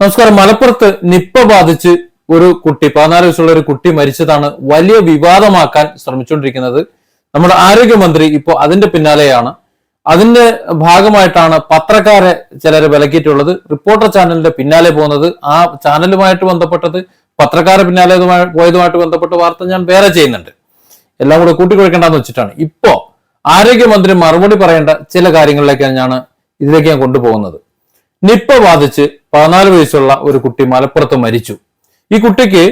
നമസ്കാരം. മലപ്പുറത്ത് നിപ്പ ബാധിച്ച് ഒരു കുട്ടി പതിനാല് വയസ്സുള്ള ഒരു കുട്ടി മരിച്ചതാണ് വലിയ വിവാദമാക്കാൻ ശ്രമിച്ചുകൊണ്ടിരിക്കുന്നത്. നമ്മുടെ ആരോഗ്യമന്ത്രി ഇപ്പോൾ അതിന്റെ പിന്നാലെയാണ്. അതിന്റെ ഭാഗമായിട്ടാണ് പത്രക്കാരെ ചിലരെ വിലക്കിയിട്ടുള്ളത്. റിപ്പോർട്ടർ ചാനലിന്റെ പിന്നാലെ പോകുന്നത്. ആ ചാനലുമായിട്ട് ബന്ധപ്പെട്ടത് പത്രക്കാരെ പിന്നാലെ പോയതുമായിട്ട് ബന്ധപ്പെട്ട വാർത്ത ഞാൻ വേറെ ചെയ്യുന്നുണ്ട്. എല്ലാം കൂടെ കൂട്ടിക്കുഴക്കേണ്ടെന്ന് വെച്ചിട്ടാണ്. ഇപ്പോ ആരോഗ്യമന്ത്രി മറുപടി പറയേണ്ട ചില കാര്യങ്ങളിലേക്കാണ് ഞാൻ ഇതിലേക്ക് ഞാൻ കൊണ്ടുപോകുന്നത്. നിപ്പ ബാധിച്ച് പതിനാല് വയസ്സുള്ള ഒരു കുട്ടി മലപ്പുറത്ത് മരിച്ചു. ഈ കുട്ടിക്ക്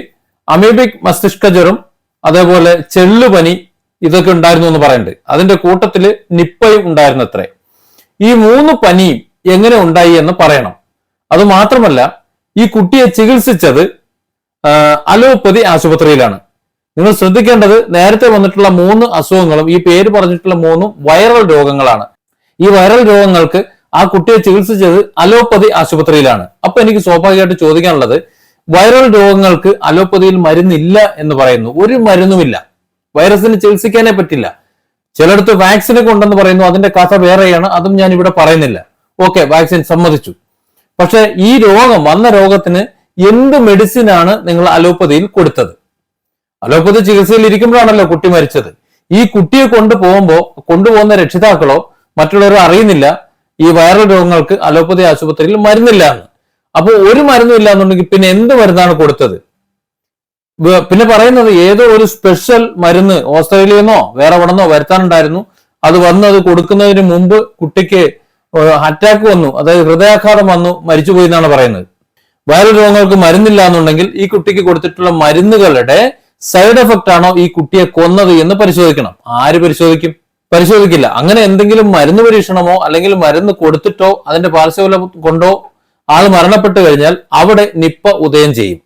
അമീബിക് മസ്തിഷ്ക ജ്വരം അതേപോലെ ചെള്ളുപനി ഇതൊക്കെ ഉണ്ടായിരുന്നു എന്ന് പറയുന്നുണ്ട്. അതിന്റെ കൂട്ടത്തിൽ നിപ്പയും ഉണ്ടായിരുന്നു അത്രേ ഈ മൂന്ന് പനിയും എങ്ങനെ ഉണ്ടായി എന്ന് പറയണം. അത് മാത്രമല്ല ഈ കുട്ടിയെ ചികിത്സിച്ചത് അലോപ്പതി ആശുപത്രിയിലാണ്. നിങ്ങൾ ശ്രദ്ധിക്കേണ്ടത് നേരത്തെ വന്നിട്ടുള്ള മൂന്ന് അസുഖങ്ങളും ഈ പേര് പറഞ്ഞിട്ടുള്ള മൂന്നും വൈറൽ രോഗങ്ങളാണ്. ഈ വൈറൽ രോഗങ്ങൾക്ക് ആ കുട്ടിയെ ചികിത്സിച്ചത് അലോപ്പതി ആശുപത്രിയിലാണ്. അപ്പൊ എനിക്ക് സ്വാഭാവികമായിട്ട് ചോദിക്കാനുള്ളത് വൈറൽ രോഗങ്ങൾക്ക് അലോപ്പതിയിൽ മരുന്നില്ല എന്ന് പറയുന്നു. ഒരു മരുന്നുമില്ല. വൈറസിന് ചികിത്സിക്കാനേ പറ്റില്ല. ചിലടത്ത് വാക്സിനൊക്കെ ഉണ്ടെന്ന് പറയുന്നു. അതിന്റെ കഥ വേറെയാണ്. അതും ഞാൻ ഇവിടെ പറയുന്നില്ല. ഓക്കെ വാക്സിൻ സമ്മതിച്ചു. പക്ഷെ ഈ രോഗം വന്ന രോഗത്തിന് എന്ത് മെഡിസിൻ ആണ് നിങ്ങൾ അലോപ്പതിയിൽ കൊടുത്തത്? അലോപ്പതി ചികിത്സയിൽ ഇരിക്കുമ്പോഴാണല്ലോ കുട്ടി മരിച്ചത്. ഈ കുട്ടിയെ കൊണ്ടുപോകുമ്പോ കൊണ്ടുപോകുന്ന രക്ഷിതാക്കളോ മറ്റുള്ളവരോ അറിയുന്നില്ല. ഈ വൈറൽ രോഗങ്ങൾക്ക് അലോപ്പതി ആശുപത്രിയിൽ മരുന്നില്ല എന്ന്. അപ്പൊ ഒരു മരുന്നും ഇല്ല എന്നുണ്ടെങ്കിൽ പിന്നെ എന്ത് മരുന്നാണ് കൊടുത്തത്? പിന്നെ പറയുന്നത് ഏതോ ഒരു സ്പെഷ്യൽ മരുന്ന് ഓസ്ട്രേലിയയിൽ നിന്നോ വേറെ വടന്നോ വരുത്താനുണ്ടായിരുന്നു. അത് വന്ന് അത് കൊടുക്കുന്നതിന് മുമ്പ് കുട്ടിക്ക് അറ്റാക്ക് വന്നു. അതായത് ഹൃദയാഘാതം വന്നു മരിച്ചുപോയി എന്നാണ് പറയുന്നത്. വൈറൽ രോഗങ്ങൾക്ക് മരുന്നില്ല എന്നുണ്ടെങ്കിൽ ഈ കുട്ടിക്ക് കൊടുത്തിട്ടുള്ള മരുന്നുകളുടെ സൈഡ് എഫക്റ്റ് ആണോ ഈ കുട്ടിയെ കൊന്നത് എന്ന് പരിശോധിക്കണം. ആര് പരിശോധിക്കും? പരിശോധിക്കില്ല. അങ്ങനെ എന്തെങ്കിലും മരുന്ന് പരീക്ഷണമോ അല്ലെങ്കിൽ മരുന്ന് കൊടുത്തിട്ടോ അതിന്റെ പാർശ്വഫലം കൊണ്ടോ ആൾ മരണപ്പെട്ടു കഴിഞ്ഞാൽ അവിടെ നിപ്പ ഉദയം ചെയ്യും.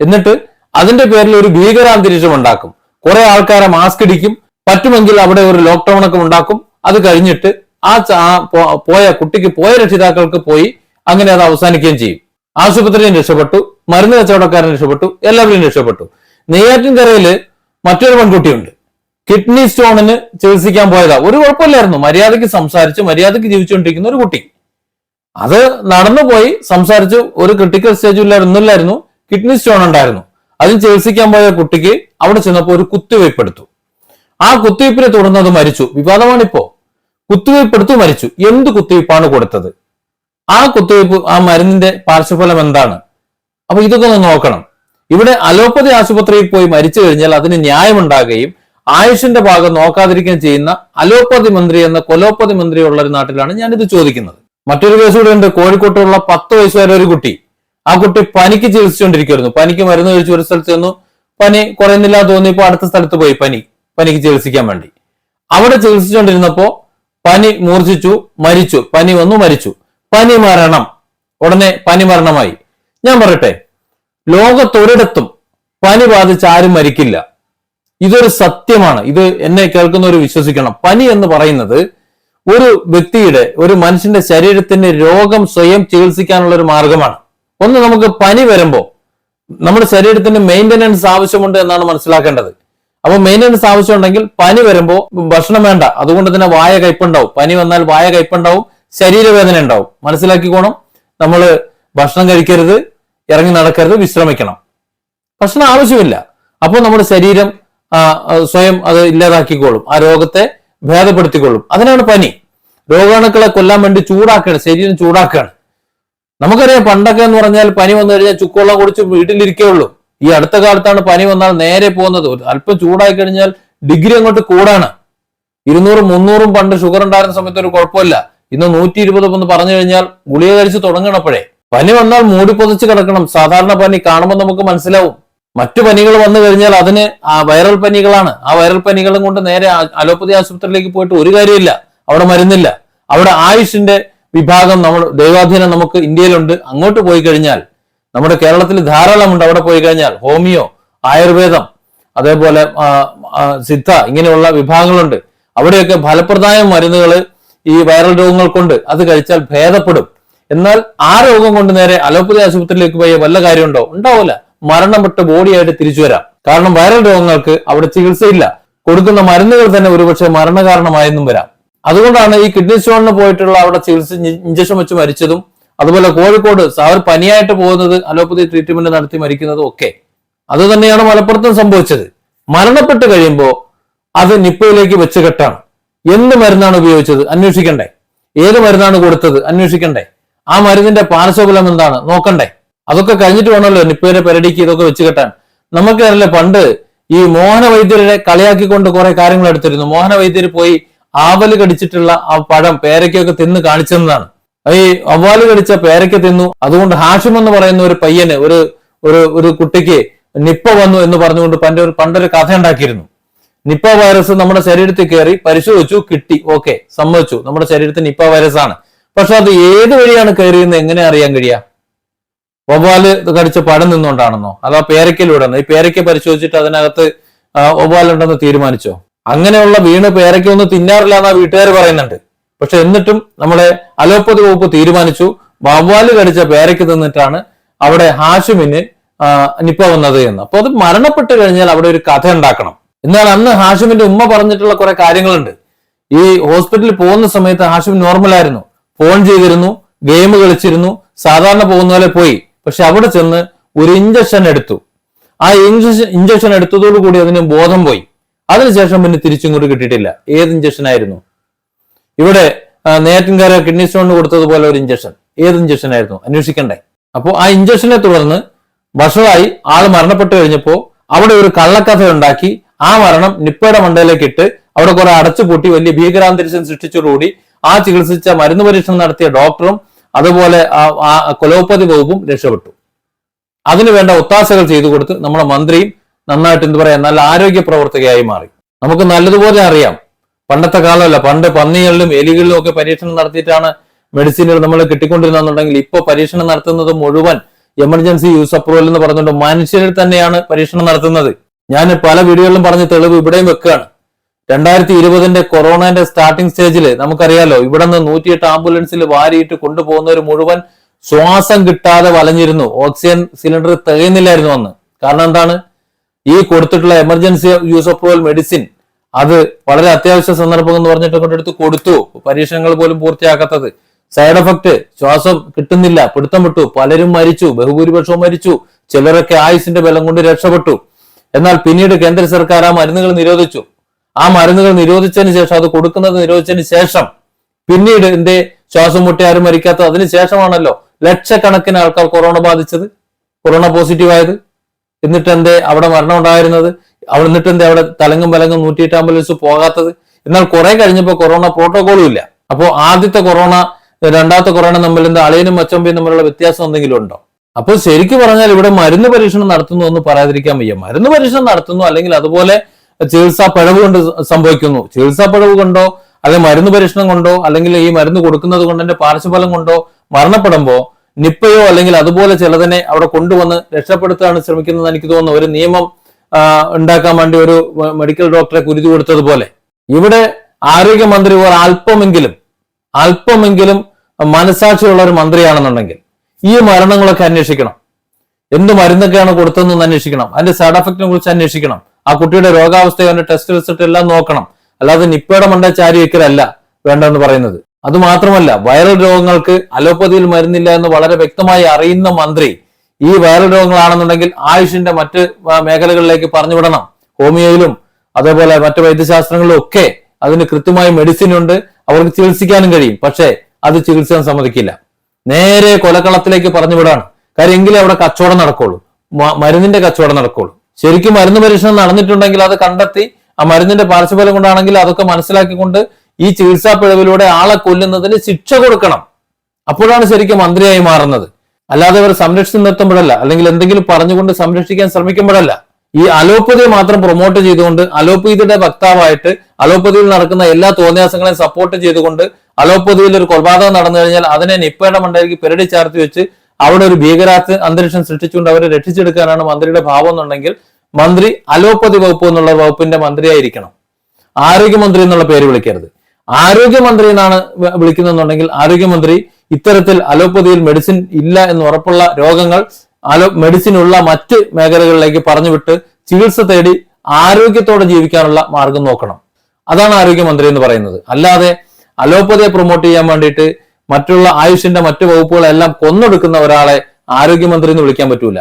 എന്നിട്ട് അതിന്റെ പേരിൽ ഒരു ഭീകരാന്തരീക്ഷം ഉണ്ടാക്കും. കുറെ ആൾക്കാരെ മാസ്ക് ഇടിക്കും. പറ്റുമെങ്കിൽ അവിടെ ഒരു ലോക്ക്ഡൌൺ ഒക്കെ ഉണ്ടാക്കും. അത് കഴിഞ്ഞിട്ട് ആ പോയ കുട്ടിക്ക് പോയ രക്ഷിതാക്കൾക്ക് പോയി അങ്ങനെ അത് അവസാനിക്കുകയും ചെയ്യും. ആശുപത്രിയും രക്ഷപ്പെട്ടു. മരുന്ന് കച്ചവടക്കാരൻ രക്ഷപ്പെട്ടു. എല്ലാവരും രക്ഷപ്പെട്ടു. നെയ്യാറ്റിൻകരയിൽ മറ്റൊരു പെൺകുട്ടിയുണ്ട്. കിഡ്നി സ്റ്റോണിന് ചികിത്സിക്കാൻ പോയതാ. ഒരു കുഴപ്പമില്ലായിരുന്നു. മര്യാദയ്ക്ക് സംസാരിച്ച് മര്യാദയ്ക്ക് ജീവിച്ചുകൊണ്ടിരിക്കുന്ന ഒരു കുട്ടി. അത് നടന്നുപോയി സംസാരിച്ച് ഒരു ക്രിട്ടിക്കൽ സ്റ്റേജില്ലായിരുന്നില്ലായിരുന്നു കിഡ്നി സ്റ്റോൺ ഉണ്ടായിരുന്നു. അതിന് ചികിത്സിക്കാൻ പോയ കുട്ടിക്ക് അവിടെ ചെന്നപ്പോൾ ഒരു കുത്തിവയ്പ് എടുത്തു ആ കുത്തിവയ്പ്പിനെ തുടർന്ന് അത് മരിച്ചു. വിവാദമാണിപ്പോ. കുത്തിവയ്പ് എടുത്തു മരിച്ചു. എന്ത് കുത്തിവയ്പ്പാണ് കൊടുത്തത്? ആ കുത്തിവയ്പ് ആ മരുന്നിന്റെ പാർശ്വഫലം എന്താണ്? അപ്പൊ ഇതൊക്കെ ഒന്ന് നോക്കണം. ഇവിടെ അലോപ്പതി ആശുപത്രിയിൽ പോയി മരിച്ചു കഴിഞ്ഞാൽ അതിന് ന്യായമുണ്ടാകുകയും ആയുഷിന്റെ ഭാഗം നോക്കാതിരിക്കുകയും ചെയ്യുന്ന അലോപ്പതി മന്ത്രി എന്ന കൊലോപ്പതി മന്ത്രി ഉള്ള ഒരു നാട്ടിലാണ് ഞാനിത് ചോദിക്കുന്നത്. മറ്റൊരു കേസ് കൂടെ ഉണ്ട്. കോഴിക്കോട്ടുള്ള പത്ത് വയസ്സുകാരെ ഒരു കുട്ടി. ആ കുട്ടി പനിക്ക് ചികിത്സിച്ചുകൊണ്ടിരിക്കുകയായിരുന്നു. പനിക്ക് മരുന്ന് കഴിച്ച് ഒരു സ്ഥലത്ത് ചെന്നു. പനി കുറയുന്നില്ല ഇപ്പൊ അടുത്ത സ്ഥലത്ത് പോയി പനി. പനിക്ക് ചികിത്സിക്കാൻ വേണ്ടി. അവിടെ ചികിത്സിച്ചുകൊണ്ടിരുന്നപ്പോ പനി മൂർച്ഛിച്ചു മരിച്ചു. പനി വന്നു മരിച്ചു. പനി മരണം. ഉടനെ പനി മരണമായി. ഞാൻ പറയട്ടെ. ലോകത്തൊരിടത്തും പനി ബാധിച്ച് ആരും മരിക്കില്ല. ഇതൊരു സത്യമാണ്. ഇത് എന്നെ കേൾക്കുന്നവർ വിശ്വസിക്കണം. പനി എന്ന് പറയുന്നത് ഒരു വ്യക്തിയുടെ ഒരു മനുഷ്യന്റെ ശരീരത്തിന്റെ രോഗം സ്വയം ചികിത്സിക്കാനുള്ള ഒരു മാർഗമാണ്. ഒന്ന് നമുക്ക് പനി വരുമ്പോൾ നമ്മുടെ ശരീരത്തിന് മെയിന്റനൻസ് ആവശ്യമുണ്ട് എന്നാണ് മനസ്സിലാക്കേണ്ടത്. അപ്പൊ മെയിന്റനൻസ് ആവശ്യമുണ്ടെങ്കിൽ പനി വരുമ്പോൾ ഭക്ഷണം വേണ്ട. അതുകൊണ്ട് തന്നെ വായ കയ്പുണ്ടാവും പനി വന്നാൽ വായ കയ്പുണ്ടാവും ശരീരവേദന ഉണ്ടാവും. മനസ്സിലാക്കിക്കോണം. നമ്മൾ ഭക്ഷണം കഴിക്കരുത് ഇറങ്ങി നടക്കരുത് വിശ്രമിക്കണം. ഭക്ഷണം ആവശ്യമില്ല. അപ്പോൾ നമ്മുടെ ശരീരം സ്വയം അത് ഇല്ലാതാക്കിക്കോളും. ആ രോഗത്തെ ഭേദപ്പെടുത്തിക്കൊള്ളും. അതിനാണ് പനി. രോഗാണുക്കളെ കൊല്ലാൻ വേണ്ടി ചൂടാക്കുകയാണ് ശരീരം ചൂടാക്കുകയാണ് നമുക്കറിയാം പണ്ടൊക്കെ എന്ന് പറഞ്ഞാൽ പനി വന്നു കഴിഞ്ഞാൽ ചുക്കുവെള്ളം കുടിച്ച് വീട്ടിലിരിക്കേ ഉള്ളൂ. ഈ അടുത്ത കാലത്താണ് പനി വന്നാൽ നേരെ പോകുന്നത്. അല്പം ചൂടായി കഴിഞ്ഞാൽ ഡിഗ്രി അങ്ങോട്ട് കൂടാണ്. ഇരുന്നൂറും മുന്നൂറും പണ്ട് ഷുഗർ ഉണ്ടായിരുന്ന സമയത്ത് ഒരു കുഴപ്പമില്ല. ഇന്ന് നൂറ്റി ഇരുപത് എന്ന് പറഞ്ഞു കഴിഞ്ഞാൽ ഗുളിക കഴിച്ച് തുടങ്ങണപ്പോഴേ പനി വന്നാൽ മൂടി പൊതിച്ച് കിടക്കണം. സാധാരണ പനി കാണുമ്പോൾ നമുക്ക് മനസ്സിലാവും. മറ്റു പനികൾ വന്നു കഴിഞ്ഞാൽ അതിന് ആ വൈറൽ പനികളാണ്. ആ വൈറൽ പനികളും കൊണ്ട് നേരെ അലോപ്പതി ആശുപത്രിയിലേക്ക് പോയിട്ട് ഒരു കാര്യമില്ല അവിടെ മരുന്നില്ല. അവിടെ ആയുഷിന്റെ വിഭാഗം നമ്മൾ ദൈവാധീനം നമുക്ക് ഇന്ത്യയിലുണ്ട്. അങ്ങോട്ട് പോയി കഴിഞ്ഞാൽ നമ്മുടെ കേരളത്തിൽ ധാരാളമുണ്ട് അവിടെ പോയി കഴിഞ്ഞാൽ. ഹോമിയോ ആയുർവേദം അതേപോലെ സിദ്ധ ഇങ്ങനെയുള്ള വിഭാഗങ്ങളുണ്ട്. അവിടെയൊക്കെ ഫലപ്രദായ മരുന്നുകൾ ഈ വൈറൽ രോഗങ്ങൾ കൊണ്ട് അത് കഴിച്ചാൽ ഭേദപ്പെടും. എന്നാൽ ആ രോഗം കൊണ്ട് നേരെ അലോപ്പതി ആശുപത്രിയിലേക്ക് പോയ വല്ല കാര്യമുണ്ടോ? ഉണ്ടാവില്ല. മരണപ്പെട്ട ബോഡിയായിട്ട് തിരിച്ചു വരാം. കാരണം വൈറൽ രോഗങ്ങൾക്ക് അവിടെ ചികിത്സയില്ല. കൊടുക്കുന്ന മരുന്നുകൾ തന്നെ ഒരുപക്ഷെ മരണകാരണമായെന്നും വരാം. അതുകൊണ്ടാണ് ഈ കിഡ്നി സ്റ്റോണിന് പോയിട്ടുള്ള അവിടെ ചികിത്സ ഇഞ്ചക്ഷൻ വെച്ച് മരിച്ചതും അതുപോലെ കോഴിക്കോട് അവർ പനിയായിട്ട് പോകുന്നത് അലോപ്പതി ട്രീറ്റ്മെന്റ് നടത്തി മരിക്കുന്നതും ഒക്കെ. അത് തന്നെയാണ് മലപ്പുറത്തും സംഭവിച്ചത്. മരണപ്പെട്ട് കഴിയുമ്പോൾ അത് നിപ്പയിലേക്ക് വെച്ച് കെട്ടാണ്. എന്ത് മരുന്നാണ് ഉപയോഗിച്ചത്? അന്വേഷിക്കണ്ടേ. ഏത് മരുന്നാണ് കൊടുത്തത്? അന്വേഷിക്കണ്ടേ. ആ മരുന്നിന്റെ പാർശ്വഫലം എന്താണ്? നോക്കണ്ടേ. അതൊക്കെ കഴിഞ്ഞിട്ട് വേണമല്ലോ നിപ്പയുടെ പെരടിക്ക് ഇതൊക്കെ വെച്ച് കെട്ടാൻ. നമുക്കറിയില്ല പണ്ട് ഈ മോഹന വൈദ്യരെ കളിയാക്കിക്കൊണ്ട് കുറെ കാര്യങ്ങൾ എടുത്തിരുന്നു. മോഹന വൈദ്യർ പോയി ആവൽ കടിച്ചിട്ടുള്ള ആ പഴം പേരയ്ക്കൊക്കെ തിന്ന് കാണിച്ചെന്നതാണ്. ഈ അവ്വാൽ കടിച്ച പേരയ്ക്ക തിന്നു. അതുകൊണ്ട് ഹാഷിം എന്ന് പറയുന്ന ഒരു പയ്യന് ഒരു ഒരു ഒരു കുട്ടിക്ക് നിപ്പ വന്നു എന്ന് പറഞ്ഞുകൊണ്ട് പണ്ട് ഒരു പണ്ടൊരു കഥ ഉണ്ടാക്കിയിരുന്നു. നിപ്പ വൈറസ് നമ്മുടെ ശരീരത്തിൽ കയറി പരിശോധിച്ചു കിട്ടി. ഓക്കെ സമ്മതിച്ചു. നമ്മുടെ ശരീരത്തിൽ നിപ്പ വൈറസ് ആണ്. പക്ഷെ അത് ഏത് വഴിയാണ് കയറിയെന്ന് എങ്ങനെ അറിയാൻ കഴിയുക ഒവ്വാൽ കടിച്ച പഴം നിന്നുകൊണ്ടാണെന്നോ? അതോ പേരയ്ക്കയിലൂടെ ഈ പേരയ്ക്ക പരിശോധിച്ചിട്ട് അതിനകത്ത് ആ, ഒവ്വാലുണ്ടെന്ന് തീരുമാനിച്ചോ? അങ്ങനെയുള്ള വീണ് പേരയ്ക്ക ഒന്നും തിന്നാറില്ല എന്നാ വീട്ടുകാർ പറയുന്നുണ്ട്. പക്ഷെ എന്നിട്ടും നമ്മളെ അലോപ്പതി വകുപ്പ് തീരുമാനിച്ചു വവ്വാൽ കടിച്ച പേരയ്ക്ക് തിന്നിട്ടാണ് അവിടെ ഹാഷിമിന് നിപ്പ വന്നത് എന്ന്. അപ്പൊ അത് മരണപ്പെട്ട് കഴിഞ്ഞാൽ അവിടെ ഒരു കഥ ഉണ്ടാക്കണം. എന്നാൽ അന്ന് ഹാഷിമിന്റെ ഉമ്മ പറഞ്ഞിട്ടുള്ള കുറെ കാര്യങ്ങളുണ്ട്. ഈ ഹോസ്പിറ്റലിൽ പോകുന്ന സമയത്ത് ഹാഷിം നോർമൽ ആയിരുന്നു ഫോൺ ചെയ്തിരുന്നു ഗെയിം കളിച്ചിരുന്നു സാധാരണ പോകുന്ന പോലെ പോയി. പക്ഷെ അവിടെ ചെന്ന് ഒരു ഇഞ്ചക്ഷൻ എടുത്തു. ആ ഇഞ്ചക്ഷൻ ഇഞ്ചക്ഷൻ എടുത്തതോടുകൂടി അതിന് ബോധം പോയി. അതിനുശേഷം പിന്നെ തിരിച്ചിങ്ങോട്ട് കിട്ടിയിട്ടില്ല. ഏത് ഇഞ്ചക്ഷൻ ആയിരുന്നു? ഇവിടെ ആ, കിഡ്നി സ്റ്റോണിന് കൊടുത്തതുപോലെ ഒരു ഇഞ്ചക്ഷൻ ഏത് ഇഞ്ചക്ഷൻ ആയിരുന്നു? അന്വേഷിക്കണ്ടേ. അപ്പോൾ ആ ഇഞ്ചക്ഷനെ തുടർന്ന് വഷളായി ആൾ മരണപ്പെട്ടു കഴിഞ്ഞപ്പോൾ അവിടെ ഒരു കള്ളക്കഥ ഉണ്ടാക്കി. ആ മരണം നിപ്പയുടെ മണ്ടയിലേക്ക് ഇട്ട് അവിടെ കുറെ അടച്ചുപൂട്ടി വലിയ ഭീകരാന്തരീക്ഷം സൃഷ്ടിച്ചതോടുകൂടി ആ ചികിത്സിച്ച മരുന്ന് പരീക്ഷണം നടത്തിയ ഡോക്ടറും അതുപോലെ ആ- കൊലോപ്പതി വകുപ്പും രക്ഷപ്പെട്ടു. അതിനു വേണ്ട ഒത്താശകൾ ചെയ്തു കൊടുത്ത് നമ്മുടെ മന്ത്രിയും നന്നായിട്ട് എന്ത് പറയാ നല്ല ആരോഗ്യ പ്രവർത്തകയായി മാറി. നമുക്ക് നല്ലതുപോലെ അറിയാം. പണ്ടത്തെ കാലമല്ല പണ്ട് പന്നികളിലും എലികളിലും ഒക്കെ പരീക്ഷണം നടത്തിയിട്ടാണ് മെഡിസിനുകൾ നമ്മൾ കിട്ടിക്കൊണ്ടിരുന്നെന്നുണ്ടെങ്കിൽ ഇപ്പൊ പരീക്ഷണം നടത്തുന്നത് മുഴുവൻ എമർജൻസി യൂസ് അപ്രൂവൽ എന്ന് പറഞ്ഞുകൊണ്ട് മനുഷ്യരിൽ തന്നെയാണ് പരീക്ഷണം നടത്തുന്നത്. ഞാൻ പല വീഡിയോകളിലും പറഞ്ഞ തെളിവ് ഇവിടെയും വെക്കുകയാണ്. രണ്ടായിരത്തി ഇരുപതിന്റെ കൊറോണന്റെ സ്റ്റാർട്ടിംഗ് സ്റ്റേജിൽ നമുക്കറിയാലോ ഇവിടെ നിന്ന് നൂറ്റിയെട്ട് ആംബുലൻസിൽ വാരിയിട്ട് കൊണ്ടുപോകുന്നവർ മുഴുവൻ ശ്വാസം കിട്ടാതെ വലഞ്ഞിരുന്നു. ഓക്സിജൻ സിലിണ്ടർ തികയുന്നില്ലായിരുന്നു അന്ന്. കാരണം എന്താണ്? ഈ കൊടുത്തിട്ടുള്ള എമർജൻസി യൂസ് അപ്രൂവൽ മെഡിസിൻ അത് വളരെ അത്യാവശ്യ സന്ദർഭം എന്ന് പറഞ്ഞിട്ട് കൊണ്ടെടുത്ത് കൊടുത്തു. പരീക്ഷണങ്ങൾ പോലും പൂർത്തിയാക്കാത്തത്. സൈഡ് എഫക്ട് ശ്വാസം കിട്ടുന്നില്ല പിടുത്തം വിട്ടു. പലരും മരിച്ചു ബഹുഭൂരിപക്ഷവും മരിച്ചു. ചിലരൊക്കെ ആയുസിന്റെ ബലം കൊണ്ട് രക്ഷപ്പെട്ടു. എന്നാൽ പിന്നീട് കേന്ദ്ര സർക്കാർ ആ മരുന്നുകൾ നിരോധിച്ചു. ആ മരുന്നുകൾ നിരോധിച്ചതിന് ശേഷം അത് കൊടുക്കുന്നത് നിരോധിച്ചതിന് ശേഷം പിന്നീട് എന്തേ ശ്വാസം മുട്ടി ആരും മരിക്കാത്ത അതിന് ശേഷമാണല്ലോ ലക്ഷക്കണക്കിന് ആൾക്കാർ കൊറോണ ബാധിച്ചത് കൊറോണ പോസിറ്റീവ് ആയത്. എന്നിട്ട് എന്തേ അവിടെ മരണം ഉണ്ടായിരുന്നത്? അവിടെ എന്നിട്ട് എന്തേ അവിടെ തലങ്ങും വലങ്ങും നൂറ്റിയെട്ട് ആംബുലൻസ് പോകാത്തത്? എന്നാൽ കുറെ കഴിഞ്ഞപ്പോൾ കൊറോണ പ്രോട്ടോകോളും ഇല്ല. അപ്പോൾ ആദ്യത്തെ കൊറോണ രണ്ടാമത്തെ കൊറോണ തമ്മിൽ എന്താ അളിയനും മച്ചമ്പയും തമ്മിലുള്ള വ്യത്യാസം എന്തെങ്കിലും ഉണ്ടോ? അപ്പോൾ ശരിക്കും പറഞ്ഞാൽ ഇവിടെ മരുന്ന് പരീക്ഷണം നടത്തുന്നു എന്ന് പറയാതിരിക്കാൻ വയ്യ. മരുന്ന് പരീക്ഷണം നടത്തുന്നു അല്ലെങ്കിൽ അതുപോലെ ചികിത്സാ പിഴവ് കൊണ്ട് സംഭവിക്കുന്നു. ചികിത്സാ പിഴവ് കൊണ്ടോ അല്ലെങ്കിൽ മരുന്ന് പരീക്ഷണം കൊണ്ടോ അല്ലെങ്കിൽ ഈ മരുന്ന് കൊടുക്കുന്നത് കൊണ്ട് എന്റെ പാർശ്വഫലം കൊണ്ടോ മരണപ്പെടുമ്പോ നിപ്പയോ അല്ലെങ്കിൽ അതുപോലെ ചിലതിനെ അവിടെ കൊണ്ടുവന്ന് രക്ഷപ്പെടുത്താൻ ശ്രമിക്കുന്നത് എനിക്ക് തോന്നുന്നു ഒരു നിയമം ഉണ്ടാക്കാൻ വേണ്ടി ഒരു മെഡിക്കൽ ഡോക്ടറെ കുരുതി കൊടുത്തതുപോലെ. ഇവിടെ ആരോഗ്യമന്ത്രി ഒരു അല്പമെങ്കിലും അല്പമെങ്കിലും മനസാക്ഷിയുള്ള ഒരു മന്ത്രിയാണെന്നുണ്ടെങ്കിൽ ഈ മരണങ്ങളൊക്കെ അന്വേഷിക്കണം. എന്ത് മരുന്നൊക്കെയാണ് കൊടുത്തതെന്ന് അന്വേഷിക്കണം. അതിന്റെ സൈഡ് എഫക്റ്റിനെ കുറിച്ച് അന്വേഷിക്കണം. ആ കുട്ടിയുടെ രോഗാവസ്ഥ അവന്റെ ടെസ്റ്റ് റിസൾട്ട് എല്ലാം നോക്കണം. അല്ലാതെ നിപ്പയുടെ മണ്ട ചാരി വെക്കലല്ല വേണ്ടെന്ന് പറയുന്നത്. അത് മാത്രമല്ല വൈറൽ രോഗങ്ങൾക്ക് അലോപ്പതിയിൽ മരുന്നില്ല എന്ന് വളരെ വ്യക്തമായി അറിയുന്ന മന്ത്രി ഈ വൈറൽ രോഗങ്ങളാണെന്നുണ്ടെങ്കിൽ ആയുഷിന്റെ മറ്റ് മേഖലകളിലേക്ക് പറഞ്ഞു വിടണം. ഹോമിയോയിലും അതേപോലെ മറ്റ് വൈദ്യശാസ്ത്രങ്ങളിലും ഒക്കെ അതിന് കൃത്യമായി മെഡിസിൻ ഉണ്ട്. അവർക്ക് ചികിത്സിക്കാനും കഴിയും. പക്ഷേ അത് ചികിത്സിക്കാൻ സമ്മതിക്കില്ല. നേരെ കൊലക്കളത്തിലേക്ക് പറഞ്ഞു വിടാണ്. കാര്യം എങ്കിലേ അവിടെ കച്ചവടം നടക്കുള്ളൂ. മരുന്നിന്റെ കച്ചവടം നടക്കുള്ളൂ. ശരിക്കും മരുന്ന് പരീക്ഷണം നടന്നിട്ടുണ്ടെങ്കിൽ അത് കണ്ടെത്തി ആ മരുന്നിന്റെ പാർശ്വഫലം കൊണ്ടാണെങ്കിൽ അതൊക്കെ മനസ്സിലാക്കിക്കൊണ്ട് ഈ ചികിത്സാ പിഴവിലൂടെ ആളെ കൊല്ലുന്നതിന് ശിക്ഷ കൊടുക്കണം. അപ്പോഴാണ് ശരിക്കും മന്ത്രിയായി മാറുന്നത്. അല്ലാതെ ഇവർ സംരക്ഷിച്ച് നിർത്തുമ്പോഴല്ല അല്ലെങ്കിൽ എന്തെങ്കിലും പറഞ്ഞുകൊണ്ട് സംരക്ഷിക്കാൻ ശ്രമിക്കുമ്പോഴല്ല. ഈ അലോപ്പതിയെ മാത്രം പ്രൊമോട്ട് ചെയ്തുകൊണ്ട് അലോപ്പതിയുടെ വക്താവായിട്ട് അലോപ്പതിയിൽ നടക്കുന്ന എല്ലാ തോന്നിയാസങ്ങളെയും സപ്പോർട്ട് ചെയ്തുകൊണ്ട് അലോപ്പതിയിൽ ഒരു കൊലപാതകം നടന്നു കഴിഞ്ഞാൽ അതിനെ നിപ്പയുടെ മണ്ടയിലേക്ക് പെരടി ചാർത്തി വെച്ച് അവിടെ ഒരു ഭീകരാത്ത അന്തരീക്ഷം സൃഷ്ടിച്ചുകൊണ്ട് അവരെ രക്ഷിച്ചെടുക്കാനാണ് മന്ത്രിയുടെ ഭാവം എന്നുണ്ടെങ്കിൽ മന്ത്രി അലോപ്പതി വകുപ്പ് എന്നുള്ള വകുപ്പിന്റെ മന്ത്രിയായിരിക്കണം. ആരോഗ്യമന്ത്രി എന്നുള്ള പേര് വിളിക്കരുത്. ആരോഗ്യമന്ത്രി എന്നാണ് വിളിക്കുന്നതെന്നുണ്ടെങ്കിൽ ആരോഗ്യമന്ത്രി ഇത്തരത്തിൽ അലോപ്പതിയിൽ മെഡിസിൻ ഇല്ല എന്ന് ഉറപ്പുള്ള രോഗങ്ങൾ അലോ മെഡിസിൻ ഉള്ള മറ്റ് മേഖലകളിലേക്ക് പറഞ്ഞുവിട്ട് ചികിത്സ തേടി ആരോഗ്യത്തോടെ ജീവിക്കാനുള്ള മാർഗം നോക്കണം. അതാണ് ആരോഗ്യമന്ത്രി എന്ന് പറയുന്നത്. അല്ലാതെ അലോപ്പതിയെ പ്രൊമോട്ട് ചെയ്യാൻ വേണ്ടിയിട്ട് മറ്റുള്ള ആയുഷിന്റെ മറ്റു വകുപ്പുകളെല്ലാം കൊന്നൊടുക്കുന്ന ഒരാളെ ആരോഗ്യമന്ത്രി എന്ന് വിളിക്കാൻ പറ്റൂല.